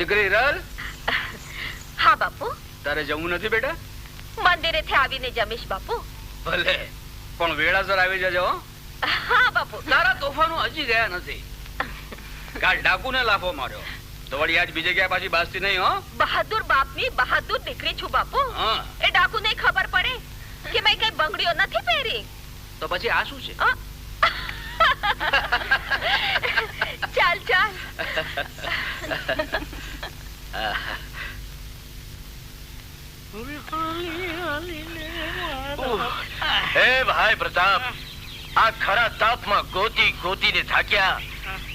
દીકરી હા બાપુ. તારે જવું નથી બેટા? મંદિરેથી આવીને જમીશ બાપુ. ભલે. પણ વેળાસર આવી જજો હો. બાપુ. તારા તોફાનો હજી ગયા નથી. કાલ ડાકુને લાફો માર્યો. તો વળી આજ બીજે ક્યાં પાછી બાસતી નહીં હો. બહાદુર બાપની બહાદુર દીકરી છું બાપુ. હા. એ ડાકુને ખબર પડે કે મેં કઈ બંગડીઓ નથી પહેરી. તો પછી આ શું છે? ચાલ ચાલ. હે ભાઈ પ્રતાપ આ ખરા તાપમાં ગોતી ગોતીને થાક્યા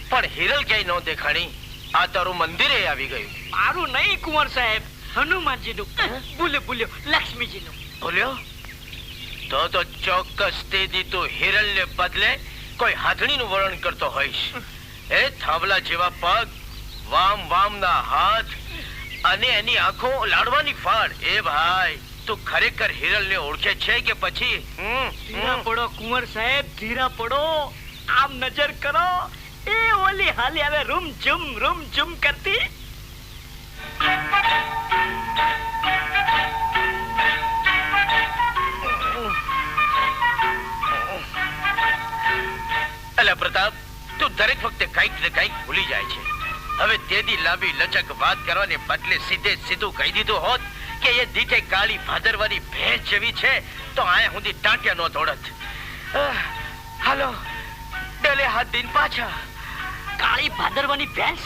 પણ હિરલ ક્યાંય ન દેખાણી. આ તારું મંદિરે આવી ગયું. મારું નહીં કુંવર સાહેબ. હનુમાનજીનું. ભૂલ્યો ભૂલ્યો. લક્ષ્મીજીનું. બોલ્યો તો તો ચોક્કસ તેથી તું હિરલને બદલે કોઈ હાથણીનું વર્ણન કરતો હોઈશ. એ થાંભલા જેવા પગ વામ વામના હાથ અને એની આંખો લાડવાની ફાળ એ ભાઈ તું ખરેખર હિરલને ઓળખે છે કે પછી? ધીરા પડો કુંવર સાહેબ ધીરા પડો. આમ નજર કરો. એ ઓલી હાલી હવે રૂમ ઝુમ રૂમ ઝુમ કરતી. અલા પ્રતાપ તું દરેક વખતે કંઈક ને કંઈક ભૂલી જાય છે. હવે તેદી લાંબી લચક વાત કરવાને બદલે સીધે સીધું કહી દીધું હોત કે એ દીઠે કાળી ભાદરવાની ભેંસ જેવી છે તો આયા સુધી ટાંટ્યા નો દોડત. હાલો ડલે હાથ દિન પાછા. કાળી ભાદરવાની ભેંસ?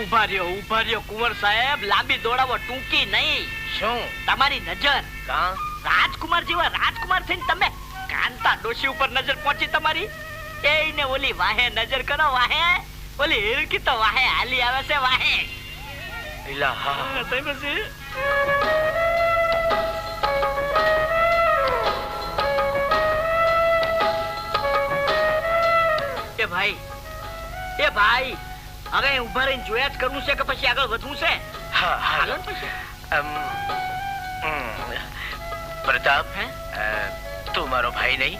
ઊભા રહ્યો ઊભા રહ્યો કુંવર સાહેબ. લાંબી દોડાવો ટૂંકી નહીં. શું? તમારી નજર. રાજકુમાર જેવા રાજકુમાર થઈને તમે કાંતા ડોશી ઉપર નજર પહોંચી તમારી? એને ઓલી વાહે નજર કરો વાહે. ઓલી હિરકી તો વાહે હાલી આવે છે વાહે. એલા હા હા, તઈ પછી? એ ભાઈ એ ભાઈ હવે ઊભા રહીને જોયા જ કરવું છે કે પછી આગળ વધવું છે? હા હા ને. પ્રતાપ હે? તું મારો ભાઈ નહીં.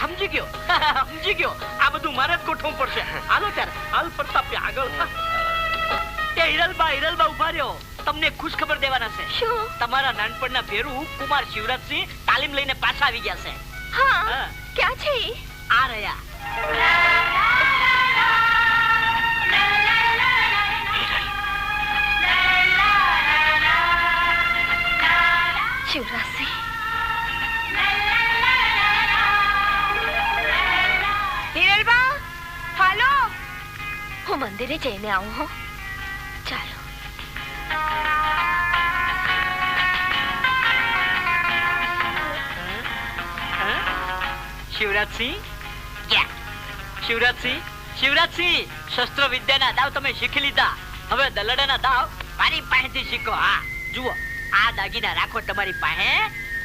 સમજી ગયો. સમજી ગયો. આ બધું મારે જ ગોઠવું પડશે. હાલો ત્યારે હાલ પ્રતાપ આગળ. એ હિરલબા હિરલબા ઊભા રહ્યો. તમને ખુશ ખબર દેવાના છે. શું? તમારા નાનપણના ભેરુ કુમાર શિવરાજસિંહ તાલીમ લઈને પાછા આવી ગયા છે. હા? હા. ક્યાં છે આ રહ્યા. મંદિરે જઈને આવું હો. ચાલો. શિવરાજસિંહ? શિવરાજસિંહ? શિવરાજસિંહ શસ્ત્ર વિદ્યાના દાવ તમે શીખી લીધા. હવે દલડાના દાવ મારી પાસેથી શીખો. હા જુઓ આ દાગીના રાખો તમારી પાસે.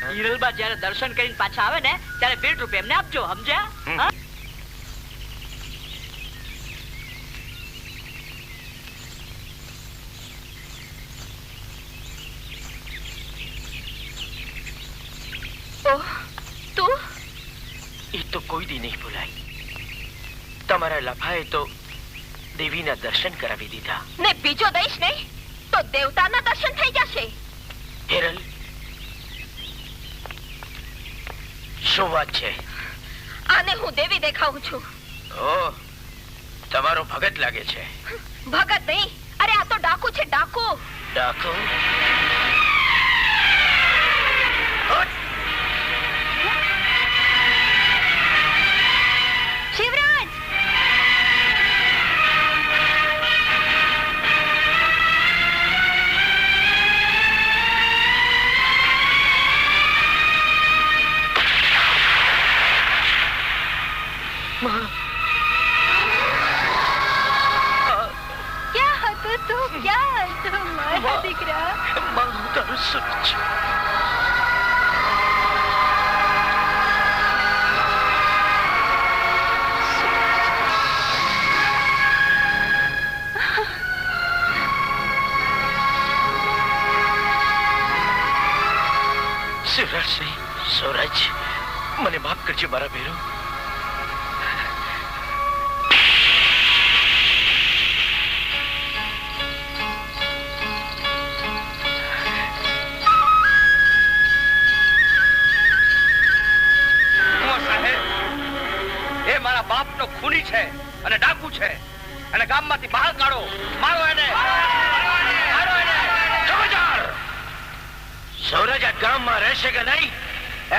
હિરલબા જ્યારે દર્શન કરીને પાછા આવે ને ત્યારે ભેટ રૂપે એમને આપજો સમજ્યા હમ. હા? ઓહ તું એ તો કોઈ દી નહીં ભૂલાય. તમારા લફાએ તો દેવીના દર્શન કરાવી દીધા. ને બીજો દઈશ નહીં તો દેવતાના દર્શન થઈ જશે. હેરલ શું વાત છે? આને હું દેવી દેખાઉં છું. ઓ તમારો ભગત લાગે છે. ભગત નહીં અરે આ તો ડાકુ છે ડાકુ. ડાકુ? શિવરાજ ક્યાં હતો તું ક્યાં હતો મારા દીકરા માં તારું સુખ છે શિવરાજસિંહ સૌરાજ મને માફ કરજો મારા ભેરો મારા બાપ ખૂની છે અને ડાકુ છે. અને ગામમાંથી બહાર કાઢો. મારો એને. સૌરાજ આ ગામમાં રહેશે કે નહીં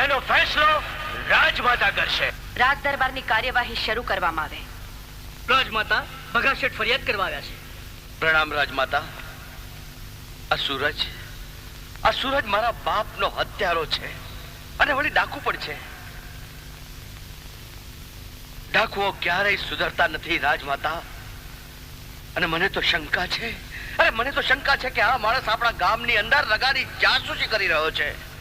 એનો ફેસલો રાજમાતા કરશે. રાજ દરબારની કાર્યવાહી શરૂ કરવામાં આવે. રાજમાતા ભગા શેઠ ફરિયાદ કરવા આવ્યા છે. પ્રણામ રાજમાતા. આ સૂરજ આ સૂરજ મારા બાપનો હત્યારો છે અને વળી ડાકુ પણ છે. ડાકુઓ ક્યારેય સુધરતા નથી રાજમાતા. અને મને તો શંકા છે અરે, મને તો શંકા છે કે આ માણસ આપણા ગામની અંદર રગાડી જાસૂસી કરી રહ્યો છે.